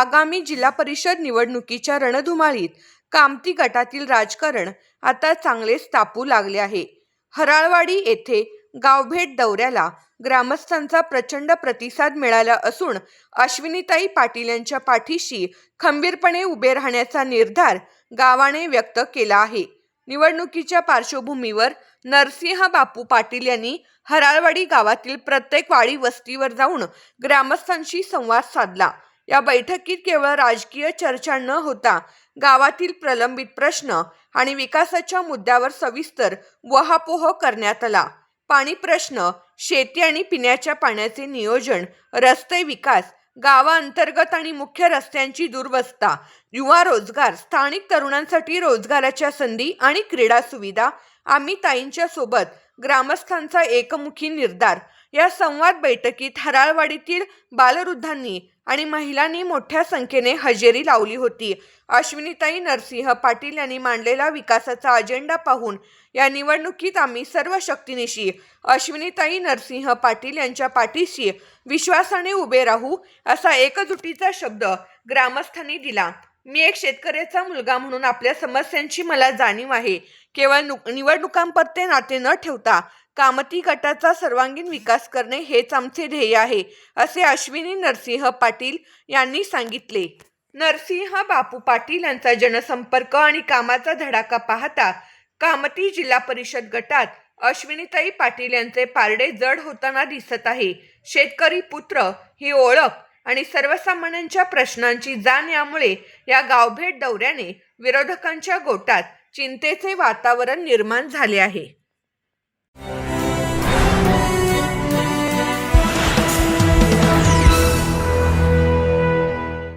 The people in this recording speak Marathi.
आगामी जिल्हा परिषद निवडणुकीच्या रणधुमाळीत कामती गटातील राजकारण आता चांगलेच तापू लागले आहे. हराळवाडी येथे गावभेट दौऱ्याला ग्रामस्थांचा प्रचंड प्रतिसाद मिळाला असून अश्विनीताई पाटील यांच्या पाठीशी खंबीरपणे उभे राहण्याचा निर्धार गावाने व्यक्त केला आहे. निवडणुकीच्या पार्श्वभूमीवर नरसिंह बापू पाटील यांनी हराळवाडी गावातील प्रत्येक वाडी वस्तीवर जाऊन ग्रामस्थांशी संवाद साधला. या बैठकीत केवळ राजकीय चर्चा न होता गावातील प्रलंबित प्रश्न आणि विकासाच्या मुद्द्यावर सविस्तर वहापोह करण्यात आला. पाणी प्रश्न शेती आणि पिण्याच्या पाण्याचे नियोजन रस्ते विकास गावाअंतर्गत आणि मुख्य रस्त्यांची दुर्वस्था युवा रोजगार स्थानिक तरुणांसाठी रोजगाराच्या संधी आणि क्रीडा सुविधा आम्ही ताईंच्या सोबत ग्रामस्थांचा एकमुखी निर्धार या संवाद बैठकीत हराळवाडीतील बालवृद्धांनी आणि महिलांनी मोठ्या संख्येने हजेरी लावली होती. अश्विनीताई नरसिंह पाटील यांनी मांडलेला विकासाचा अजेंडा पाहून या निवडणुकीत आम्ही सर्व शक्तीनिशी अश्विनीताई नरसिंह पाटील यांच्या पाठीशी विश्वासाने उभे राहू असा एकजुटीचा शब्द ग्रामस्थांनी दिला. मी एक शेतकऱ्याचा मुलगा म्हणून आपल्या समस्यांची मला जाणीव आहे. केवळ नु निवडणुकांपरते नाते न ठेवता कामती गटाचा सर्वांगीण विकास करणे हेच आमचे ध्येय आहे असे अश्विनी नरसिंह पाटील यांनी सांगितले. नरसिंह बापू पाटील यांचा जनसंपर्क आणि कामाचा धडाका पाहता कामती जिल्हा परिषद गटात अश्विनीताई पाटील यांचे पारडे जड होताना दिसत आहे. शेतकरी पुत्र ही ओळख आणि सर्वसामान्यांच्या प्रश्नांची जाण यामुळे या गावभेट दौऱ्याने विरोधकांच्या गोटात चिंतेचे वातावरण निर्माण झाले आहे. Bye.